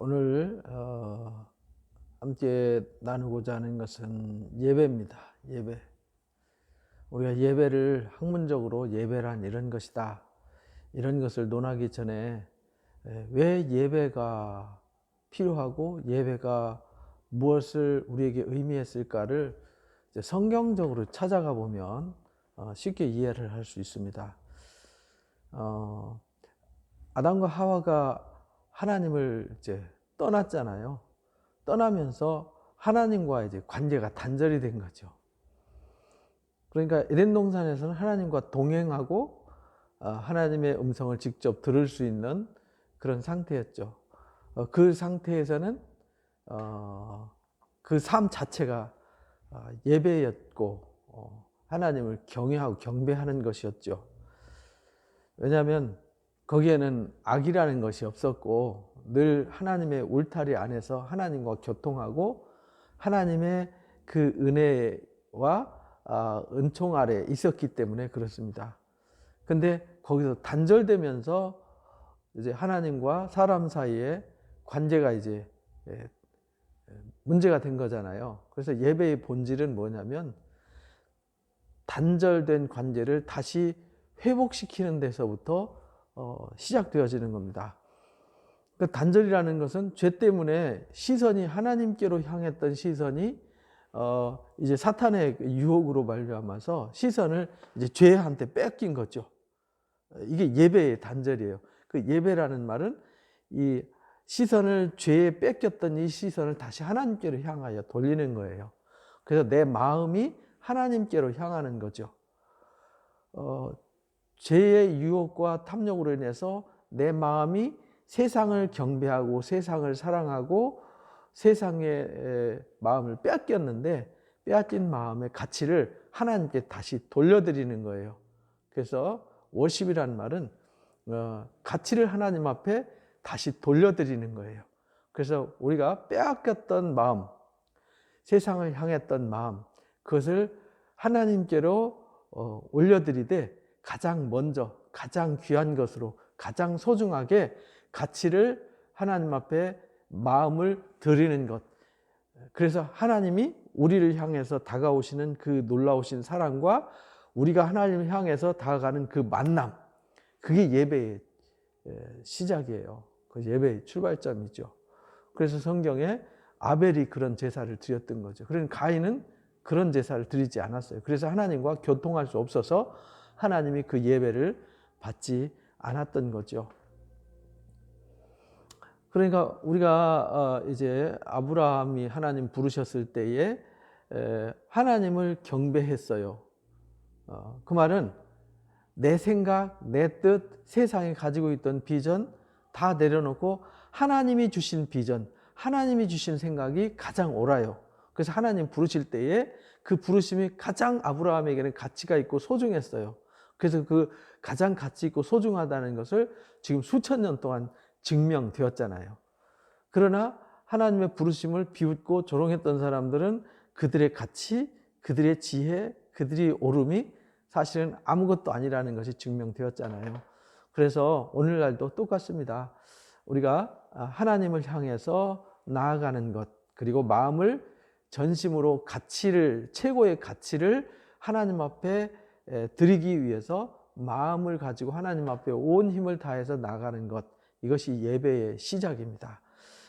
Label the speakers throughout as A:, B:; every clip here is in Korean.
A: 오늘 어, 함께 나누고자 하는 것은 예배입니다. 예배. 우리가 예배를 학문적으로 예배란 이런 것이다. 이런 것을 논하기 전에 에, 왜 예배가 필요하고 예배가 무엇을 우리에게 의미했을까를 성경적으로 찾아가 보면 어, 쉽게 이해를 할 수 있습니다. 어, 아담과 하와가 하나님을 이제 떠났잖아요. 떠나면서 하나님과 이제 관계가 단절이 된 거죠. 그러니까 에덴 동산에서는 하나님과 동행하고 어, 하나님의 음성을 직접 들을 수 있는 그런 상태였죠. 어, 그 상태에서는 어, 그삶 자체가 예배였고 하나님을 경외하고 경배하는 것이었죠. 왜냐하면 거기에는 악이라는 것이 없었고 늘 하나님의 울타리 안에서 하나님과 교통하고 하나님의 그 은혜와 아, 은총 아래 있었기 때문에 그렇습니다. 근데 거기서 단절되면서 이제 하나님과 사람 사이에 관계가 이제 예, 문제가 된 거잖아요. 그래서 예배의 본질은 뭐냐면 단절된 관계를 다시 회복시키는 데서부터 어, 시작되어지는 겁니다. 그 단절이라는 것은 죄 때문에 시선이 하나님께로 향했던 시선이 어, 이제 사탄의 유혹으로 말미암아서 시선을 이제 죄한테 뺏긴 거죠. 이게 예배의 단절이에요. 그 예배라는 말은 이 시선을 죄에 뺏겼던 이 시선을 다시 하나님께로 향하여 돌리는 거예요. 그래서 내 마음이 하나님께로 향하는 거죠. 어, 죄의 유혹과 탐욕으로 인해서 내 마음이 세상을 경배하고 세상을 사랑하고 세상의 마음을 빼앗겼는데 빼앗긴 마음의 가치를 하나님께 다시 돌려드리는 거예요. 그래서 워십이라는 말은 어, 가치를 하나님 앞에 다시 돌려드리는 거예요. 그래서 우리가 빼앗겼던 마음, 세상을 향했던 마음, 그것을 하나님께로 어, 올려드리되 가장 먼저, 가장 귀한 것으로, 가장 소중하게 가치를 하나님 앞에 마음을 드리는 것. 그래서 하나님이 우리를 향해서 다가오시는 그 놀라우신 사랑과 우리가 하나님을 향해서 다가가는 그 만남. 그게 예배의 시작이에요. 그 예배의 출발점이죠. 그래서 성경에 아벨이 그런 제사를 드렸던 거죠. 그러니 가인은 그런 제사를 드리지 않았어요. 그래서 하나님과 교통할 수 없어서 하나님이 그 예배를 받지 않았던 거죠. 그러니까 우리가 어, 이제 아브라함이 하나님 부르셨을 때에 하나님을 경배했어요. 어, 그 말은 내 생각, 내 뜻, 세상에 가지고 있던 비전 다 내려놓고 하나님이 주신 비전, 하나님이 주신 생각이 가장 옳아요. 그래서 하나님 부르실 때에 그 부르심이 가장 아브라함에게는 가치가 있고 소중했어요. 그래서 그 가장 가치 있고 소중하다는 것을 지금 수천 년 동안 증명되었잖아요. 그러나 하나님의 부르심을 비웃고 조롱했던 사람들은 그들의 가치, 그들의 지혜, 그들이 옳음이 사실은 아무것도 아니라는 것이 증명되었잖아요. 그래서 오늘날도 똑같습니다. 우리가 하나님을 향해서 나아가는 것, 그리고 마음을 전심으로 가치를, 최고의 가치를 하나님 앞에 드리기 위해서 마음을 가지고 하나님 앞에 온 힘을 다해서 나가는 것 이것이 예배의 시작입니다.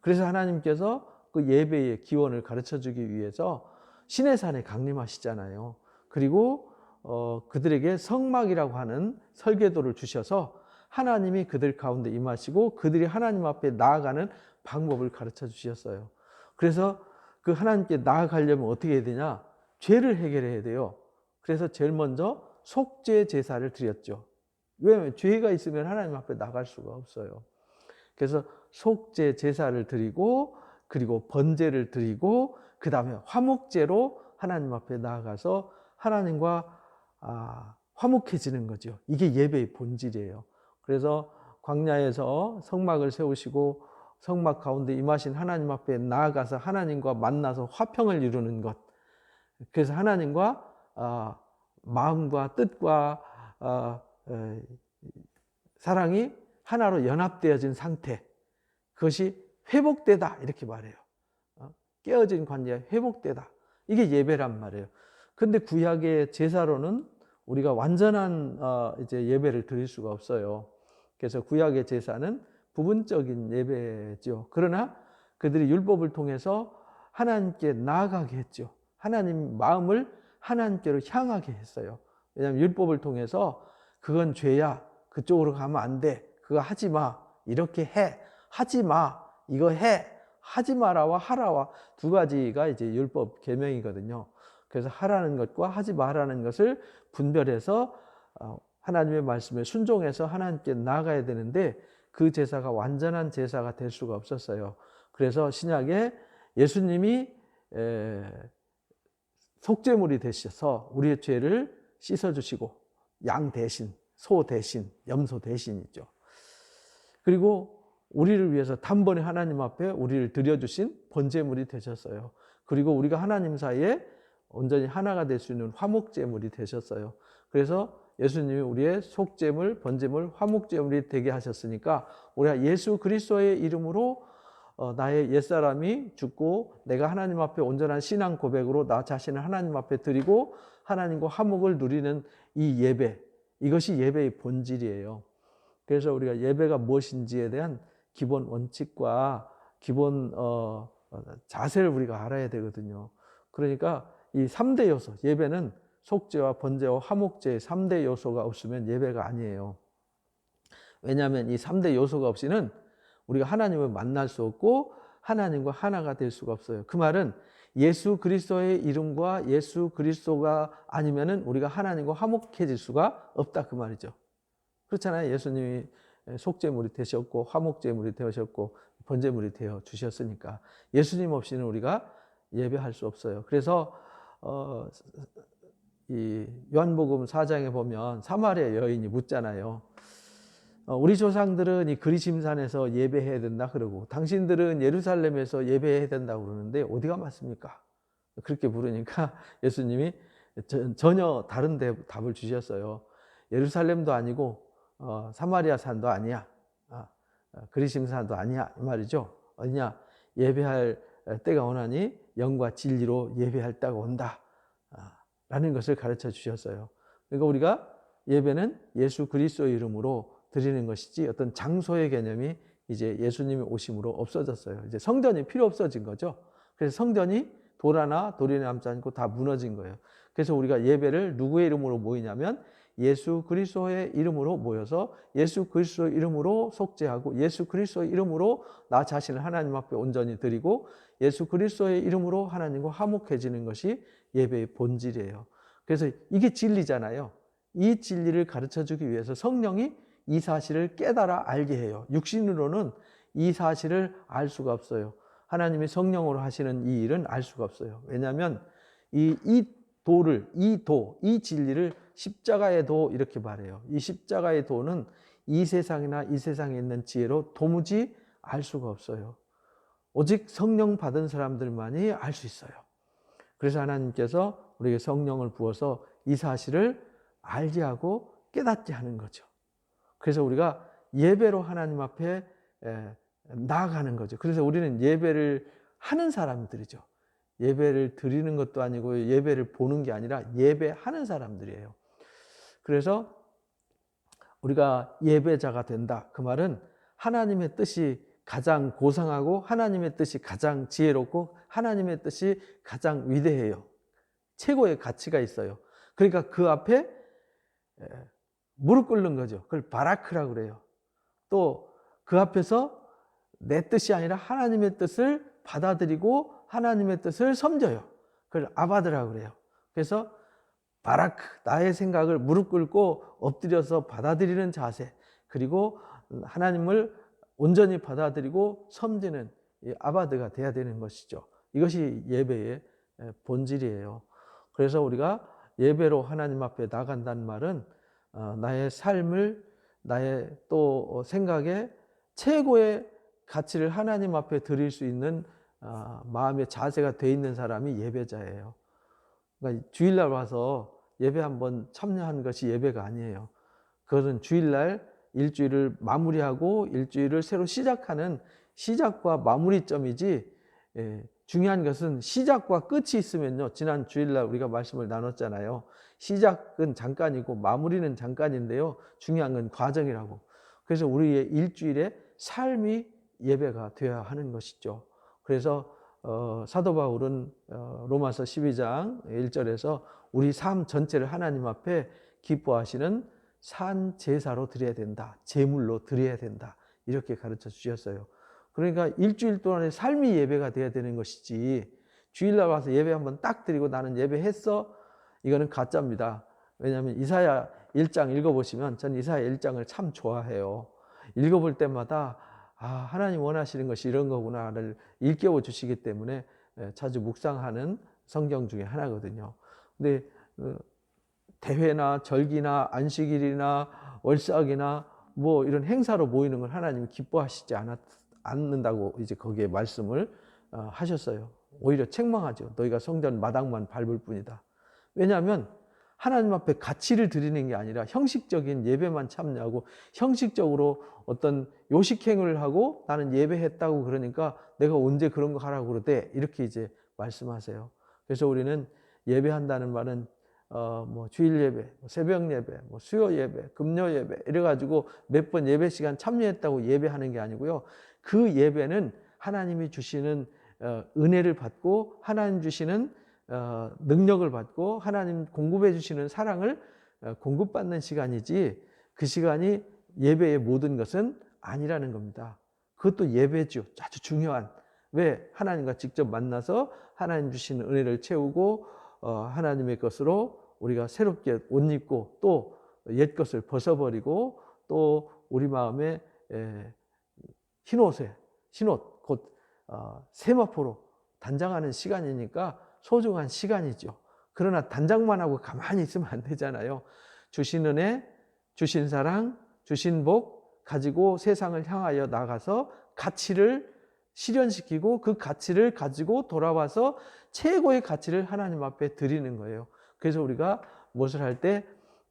A: 그래서 하나님께서 그 예배의 기원을 가르쳐 주기 위해서 신의 산에 강림하시잖아요. 그리고 어, 그들에게 성막이라고 하는 설계도를 주셔서 하나님이 그들 가운데 임하시고 그들이 하나님 앞에 나아가는 방법을 가르쳐 주셨어요. 그래서 그 하나님께 나아가려면 어떻게 해야 되냐? 죄를 해결해야 돼요. 그래서 제일 먼저 속죄 제사를 드렸죠. 왜냐하면 죄가 있으면 하나님 앞에 나갈 수가 없어요. 그래서 속죄 제사를 드리고 그리고 번제를 드리고 그 다음에 화목제로 하나님 앞에 나아가서 하나님과 아, 화목해지는 거죠. 이게 예배의 본질이에요. 그래서 광야에서 성막을 세우시고 성막 가운데 임하신 하나님 앞에 나아가서 하나님과 만나서 화평을 이루는 것. 그래서 하나님과 어, 마음과 뜻과 어, 어, 사랑이 하나로 연합되어진 상태. 그것이 회복되다 이렇게 말해요. 어? 깨어진 관계가 회복되다. 이게 예배란 말이에요. 근데 구약의 제사로는 우리가 완전한 어, 이제 예배를 드릴 수가 없어요. 그래서 구약의 제사는 부분적인 예배죠. 그러나 그들이 율법을 통해서 하나님께 나아가게 했죠. 하나님 마음을 하나님께로 향하게 했어요. 왜냐하면 율법을 통해서 그건 죄야. 그쪽으로 가면 안 돼. 그거 하지 마. 이렇게 해. 하지 마. 이거 해. 하지 마라와 하라와 두 가지가 이제 율법 계명이거든요. 그래서 하라는 것과 하지 말라는 것을 분별해서 어, 하나님의 말씀에 순종해서 하나님께 나아가야 되는데 그 제사가 완전한 제사가 될 수가 없었어요. 그래서 신약에 예수님이 속죄물이 되셔서 우리의 죄를 씻어주시고 양 대신, 소 대신, 염소 대신이죠. 그리고 우리를 위해서 단번에 하나님 앞에 우리를 드려주신 번제물이 되셨어요. 그리고 우리가 하나님 사이에 온전히 하나가 될 수 있는 화목제물이 되셨어요. 그래서 예수님이 우리의 속죄물, 번제물, 화목제물이 되게 하셨으니까 우리가 예수 그리스도의 이름으로 어, 나의 옛사람이 죽고 내가 하나님 앞에 온전한 신앙 고백으로 나 자신을 하나님 앞에 드리고 하나님과 화목을 누리는 이 예배 이것이 예배의 본질이에요. 그래서 우리가 예배가 무엇인지에 대한 기본 원칙과 기본 어, 어 자세를 우리가 알아야 되거든요. 그러니까 이 3대 요소 예배는 속죄와 번제와 화목제 3대 요소가 없으면 예배가 아니에요. 왜냐하면 이 3대 요소가 없이는 우리가 하나님을 만날 수 없고 하나님과 하나가 될 수가 없어요. 그 말은 예수 그리스도의 이름과 예수 그리스도가 아니면은 우리가 하나님과 화목해질 수가 없다 그 말이죠. 그렇잖아요. 예수님이 속죄물이 되셨고 화목제물이 되셨고 번제물이 되어 주셨으니까 예수님 없이는 우리가 예배할 수 없어요. 그래서 어, 이 요한복음 4장에 보면 사마리아 여인이 묻잖아요. 어, 우리 조상들은 이 그리심산에서 예배해야 된다 그러고 당신들은 예루살렘에서 예배해야 된다 그러는데 어디가 맞습니까? 그렇게 물으니까 예수님이 전혀 다른 답을 주셨어요. 예루살렘도 아니고 어, 사마리아 산도 아니야. 아, 어, 그리심 산도 아니야. 이 말이죠. 어디냐? 예배할 때가 오나니 영과 진리로 예배할 때가 온다. 아, 라는 것을 가르쳐 주셨어요. 그러니까 우리가 예배는 예수 그리스도 이름으로 드리는 것이지 어떤 장소의 개념이 이제 예수님이 오심으로 없어졌어요. 이제 성전이 필요 없어진 거죠. 그래서 성전이 돌 하나 돌이 남지 않고 다 무너진 거예요. 그래서 우리가 예배를 누구의 이름으로 모이냐면 예수 그리스도의 이름으로 모여서 예수 그리스도 이름으로 속죄하고 예수 그리스도 이름으로 나 자신을 하나님 앞에 온전히 드리고 예수 그리스도의 이름으로 하나님과 화목해지는 것이 예배의 본질이에요. 그래서 이게 진리잖아요. 이 진리를 가르쳐 주기 위해서 성령이 이 사실을 깨달아 알게 해요. 육신으로는 이 사실을 알 수가 없어요. 하나님이 성령으로 하시는 이 일은 알 수가 없어요. 왜냐하면 이, 이 도를, 이 도, 이 진리를 십자가의 도 이렇게 말해요. 이 십자가의 도는 이 세상이나 이 세상에 있는 지혜로 도무지 알 수가 없어요. 오직 성령 받은 사람들만이 알 수 있어요. 그래서 하나님께서 우리에게 성령을 부어서 이 사실을 알게 하고 깨닫게 하는 거죠. 그래서 우리가 예배로 하나님 앞에 나아가는 거죠. 그래서 우리는 예배를 하는 사람들이죠. 예배를 드리는 것도 아니고 예배를 보는 게 아니라 예배하는 사람들이에요. 그래서 우리가 예배자가 된다. 그 말은 하나님의 뜻이 가장 고상하고 하나님의 뜻이 가장 지혜롭고 하나님의 뜻이 가장 위대해요. 최고의 가치가 있어요. 그러니까 그 앞에 무릎 꿇는 거죠. 그걸 바라크라고 그래요. 또 그 앞에서 내 뜻이 아니라 하나님의 뜻을 받아들이고 하나님의 뜻을 섬겨요. 그걸 아바드라고 그래요. 그래서 바라크, 나의 생각을 무릎 꿇고 엎드려서 받아들이는 자세, 그리고 하나님을 온전히 받아들이고 섬기는 아바드가 돼야 되는 것이죠. 이것이 예배의 본질이에요. 그래서 우리가 예배로 하나님 앞에 나간다는 말은 어, 나의 삶을 나의 또 생각에 최고의 가치를 하나님 앞에 드릴 수 있는 어, 마음의 자세가 돼 있는 사람이 예배자예요. 그러니까 주일날 와서 예배 한번 참여한 것이 예배가 아니에요. 그것은 주일날 일주일을 마무리하고 일주일을 새로 시작하는 시작과 마무리점이지 예, 중요한 것은 시작과 끝이 있으면요. 지난 주일날 우리가 말씀을 나눴잖아요. 시작은 잠깐이고 마무리는 잠깐인데요. 중요한 건 과정이라고. 그래서 우리의 일주일에 삶이 예배가 되어야 하는 것이죠. 그래서 어, 사도 바울은 어, 로마서 12장 1절에서 우리 삶 전체를 하나님 앞에 기뻐하시는 산 제사로 드려야 된다. 제물로 드려야 된다. 이렇게 가르쳐 주셨어요. 그러니까 일주일 동안의 삶이 예배가 돼야 되는 것이지 주일날 와서 예배 한번 딱 드리고 나는 예배했어 이거는 가짜입니다. 왜냐하면 이사야 1장 읽어보시면 전 이사야 1장을 참 좋아해요. 읽어볼 때마다 아 하나님 원하시는 것이 이런 거구나를 일깨워 주시기 때문에 예, 자주 묵상하는 성경 중에 하나거든요. 근데 어, 대회나 절기나 안식일이나 월삭이나 뭐 이런 행사로 모이는 걸 하나님이 기뻐하시지 않았, 않는다고 이제 거기에 말씀을 어, 하셨어요. 오히려 책망하죠. 너희가 성전 마당만 밟을 뿐이다. 왜냐하면 하나님 앞에 가치를 드리는 게 아니라 형식적인 예배만 참여하고 형식적으로 어떤 요식행위를 하고 나는 예배했다고 그러니까 내가 언제 그런 거 하라고 그러대 이렇게 이제 말씀하세요. 그래서 우리는 예배한다는 말은 어, 뭐 주일 예배, 뭐 새벽 예배, 뭐 수요 예배, 금요 예배 이래 가지고 몇 번 예배 시간 참여했다고 예배하는 게 아니고요. 그 예배는 하나님이 주시는 어, 은혜를 받고 하나님 주시는 어, 능력을 받고 하나님 공급해 주시는 사랑을 어, 공급받는 시간이지 그 시간이 예배의 모든 것은 아니라는 겁니다. 그것도 예배죠. 아주 중요한. 왜? 하나님과 직접 만나서 하나님 주시는 은혜를 채우고 하나님의 것으로 우리가 새롭게 옷 입고 또 옛 것을 벗어버리고 또 우리 마음에 흰 옷에 흰옷 곧 세마포로 단장하는 시간이니까 소중한 시간이죠. 그러나 단장만 하고 가만히 있으면 안 되잖아요. 주신 은혜, 주신 사랑, 주신 복 가지고 세상을 향하여 나가서 가치를 실현시키고 그 가치를 가지고 돌아와서 최고의 가치를 하나님 앞에 드리는 거예요. 그래서 우리가 무엇을 할 때,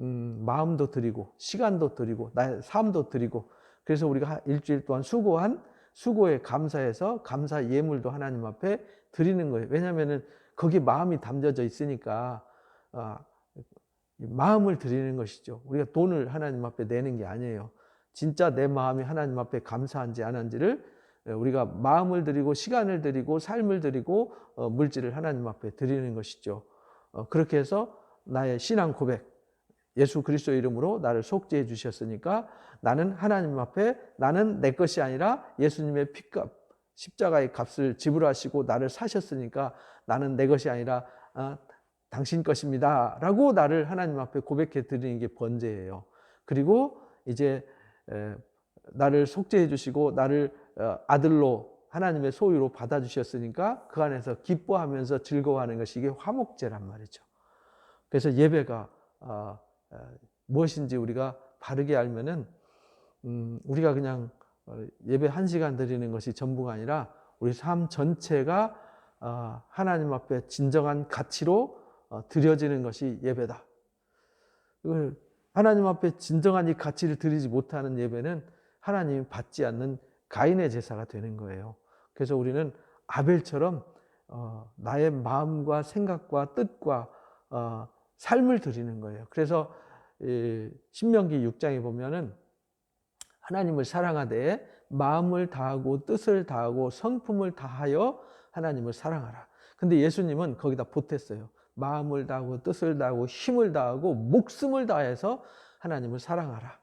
A: 음, 마음도 드리고, 시간도 드리고, 나의 삶도 드리고, 그래서 우리가 일주일 동안 수고한 수고에 감사해서 감사 예물도 하나님 앞에 드리는 거예요. 왜냐하면은 거기 마음이 담겨져 있으니까 아, 마음을 드리는 것이죠. 우리가 돈을 하나님 앞에 내는 게 아니에요. 진짜 내 마음이 하나님 앞에 감사한지 안 한지를 우리가 마음을 드리고 시간을 드리고 삶을 드리고 어, 물질을 하나님 앞에 드리는 것이죠. 어, 그렇게 해서 나의 신앙 고백, 예수 그리스도 이름으로 나를 속죄해 주셨으니까 나는 하나님 앞에 나는 내 것이 아니라 예수님의 피값, 십자가의 값을 지불하시고 나를 사셨으니까 나는 내 것이 아니라 아, 당신 것입니다. 라고 나를 하나님 앞에 고백해 드리는 게 번제예요. 그리고 이제 에, 나를 속죄해 주시고 나를 어, 아들로 하나님의 소유로 받아 주셨으니까 그 안에서 기뻐하면서 즐거워하는 것이 이게 화목제란 말이죠. 그래서 예배가 어, 어, 무엇인지 우리가 바르게 알면은 음, 우리가 그냥 어, 예배 한 시간 드리는 것이 전부가 아니라 우리 삶 전체가 어, 하나님 앞에 진정한 가치로 어, 드려지는 것이 예배다. 하나님 앞에 진정한 이 가치를 드리지 못하는 예배는 하나님이 받지 않는 가인의 제사가 되는 거예요. 그래서 우리는 아벨처럼 나의 마음과 생각과 뜻과 삶을 드리는 거예요. 그래서 신명기 6장에 보면은 하나님을 사랑하되 마음을 다하고 뜻을 다하고 성품을 다하여 하나님을 사랑하라. 근데 예수님은 거기다 보탰어요. 마음을 다하고 뜻을 다하고 힘을 다하고 목숨을 다해서 하나님을 사랑하라.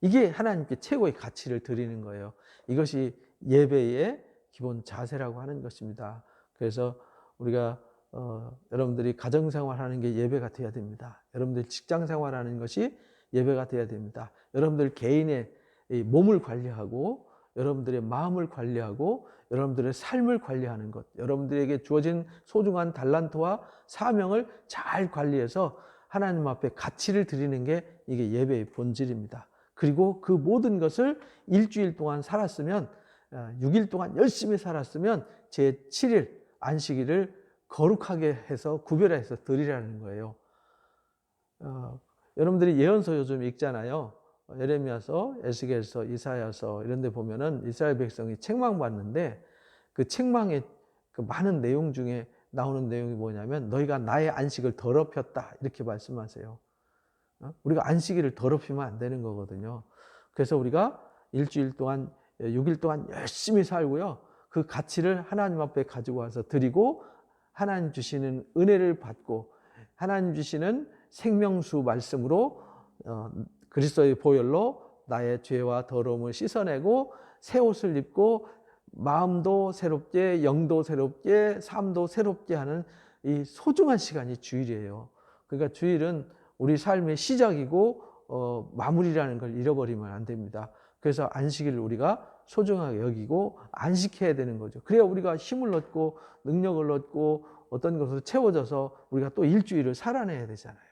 A: 이게 하나님께 최고의 가치를 드리는 거예요. 이것이 예배의 기본 자세라고 하는 것입니다. 그래서 우리가 어, 여러분들이 가정생활하는 게 예배가 돼야 됩니다. 여러분들 직장생활하는 것이 예배가 돼야 됩니다. 여러분들 개인의 몸을 관리하고 여러분들의 마음을 관리하고 여러분들의 삶을 관리하는 것, 여러분들에게 주어진 소중한 달란트와 사명을 잘 관리해서 하나님 앞에 가치를 드리는 게 이게 예배의 본질입니다. 그리고 그 모든 것을 일주일 동안 살았으면, 6일 어, 동안 열심히 살았으면 제 7일 안식일을 거룩하게 해서 구별해서 드리라는 거예요. 어, 여러분들이 예언서 요즘 읽잖아요. 예레미야서, 에스겔서, 이사야서 이런 데 보면은 이스라엘 백성이 책망받는데 그 책망의 그 많은 내용 중에 나오는 내용이 뭐냐면 너희가 나의 안식을 더럽혔다 이렇게 말씀하세요. 어? 우리가 안식일을 더럽히면 안 되는 거거든요. 그래서 우리가 일주일 동안 6일 동안 열심히 살고요. 그 가치를 하나님 앞에 가지고 와서 드리고 하나님 주시는 은혜를 받고 하나님 주시는 생명수 말씀으로 어, 그리스도의 보혈로 나의 죄와 더러움을 씻어내고 새 옷을 입고 마음도 새롭게 영도 새롭게 삶도 새롭게 하는 이 소중한 시간이 주일이에요. 그러니까 주일은 우리 삶의 시작이고 어, 마무리라는 걸 잃어버리면 안 됩니다. 그래서 안식일을 우리가 소중하게 여기고 안식해야 되는 거죠. 그래야 우리가 힘을 얻고 능력을 얻고 어떤 것으로 채워져서 우리가 또 일주일을 살아내야 되잖아요.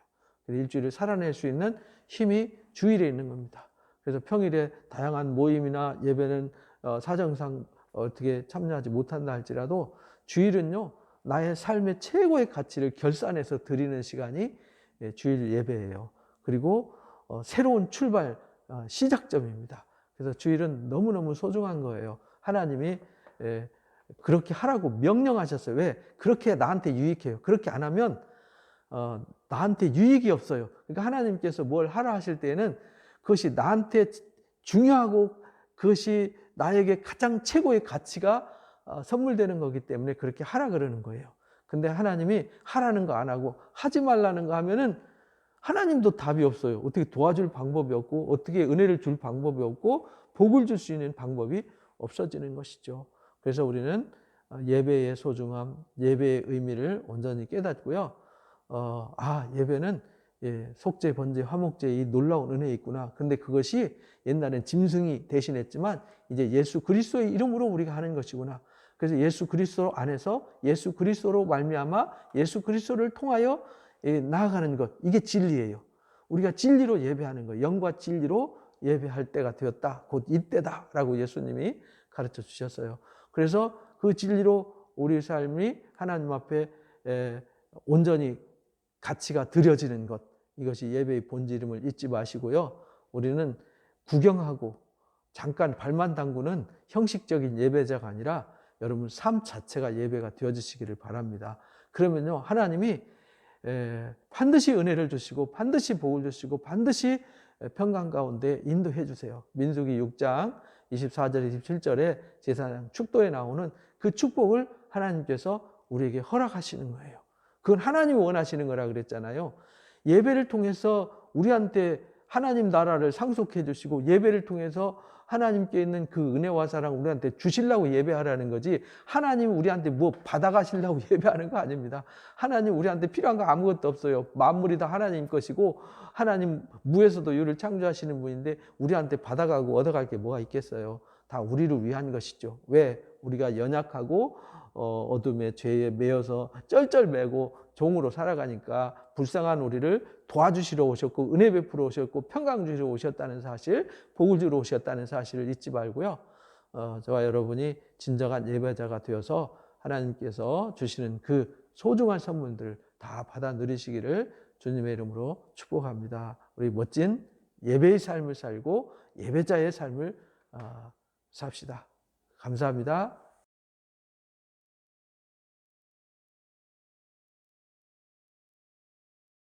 A: 일주일을 살아낼 수 있는 힘이 주일에 있는 겁니다. 그래서 평일에 다양한 모임이나 예배는 어, 사정상 어떻게 참여하지 못한다 할지라도 주일은요 나의 삶의 최고의 가치를 결산해서 드리는 시간이 예, 주일 예배예요. 그리고 어, 새로운 출발 어, 시작점입니다. 그래서 주일은 너무너무 소중한 거예요. 하나님이 예, 그렇게 하라고 명령하셨어요. 왜? 그렇게 나한테 유익해요. 그렇게 안 하면 어, 나한테 유익이 없어요. 그러니까 하나님께서 뭘 하라 하실 때에는 그것이 나한테 중요하고 그것이 나에게 가장 최고의 가치가 어, 선물되는 거기 때문에 그렇게 하라 그러는 거예요. 근데 하나님이 하라는 거 안 하고 하지 말라는 거 하면은 하나님도 답이 없어요. 어떻게 도와줄 방법이 없고 어떻게 은혜를 줄 방법이 없고 복을 줄 수 있는 방법이 없어지는 것이죠. 그래서 우리는 어, 예배의 소중함, 예배의 의미를 온전히 깨닫고요. 어, 아, 예배는 예, 속죄, 번제, 화목제 이 놀라운 은혜 있구나. 근데 그것이 옛날엔 짐승이 대신했지만 이제 예수 그리스도의 이름으로 우리가 하는 것이구나. 그래서 예수 그리스도 안에서 예수 그리스도로 말미암아 예수 그리스도를 통하여 예, 나아가는 것 이게 진리예요. 우리가 진리로 예배하는 거, 영과 진리로 예배할 때가 되었다. 곧 이때다라고 예수님이 가르쳐 주셨어요. 그래서 그 진리로 우리 삶이 하나님 앞에 에, 온전히 가치가 드려지는 것 이것이 예배의 본질임을 잊지 마시고요. 우리는 구경하고 잠깐 발만 담그는 형식적인 예배자가 아니라 여러분 삶 자체가 예배가 되어지시기를 바랍니다. 그러면요 하나님이 에, 반드시 은혜를 주시고 반드시 복을 주시고 반드시 평강 가운데 인도해 주세요. 민수기 6장 24절 27절에 제사장 축도에 나오는 그 축복을 하나님께서 우리에게 허락하시는 거예요. 그건 하나님이 원하시는 거라 그랬잖아요. 예배를 통해서 우리한테 하나님 나라를 상속해 주시고 예배를 통해서 하나님께 있는 그 은혜와 사랑 우리한테 주시려고 예배하라는 거지 하나님 우리한테 뭐 받아가시려고 예배하는 거 아닙니다. 하나님 우리한테 필요한 거 아무것도 없어요. 만물이 다 하나님 것이고 하나님 무에서도 유를 창조하시는 분인데 우리한테 받아가고 얻어갈 게 뭐가 있겠어요. 다 우리를 위한 것이죠. 왜? 우리가 연약하고 어, 어둠의 죄에 매여서 쩔쩔매고 종으로 살아가니까 불쌍한 우리를 도와주시러 오셨고 은혜 베풀어 오셨고 평강 주시러 오셨다는 사실, 복을 주러 오셨다는 사실을 잊지 말고요. 어, 저와 여러분이 진정한 예배자가 되어서 하나님께서 주시는 그 소중한 선물들 다 받아 누리시기를 주님의 이름으로 축복합니다. 우리 멋진 예배의 삶을 살고 예배자의 삶을 어, 삽시다. 감사합니다.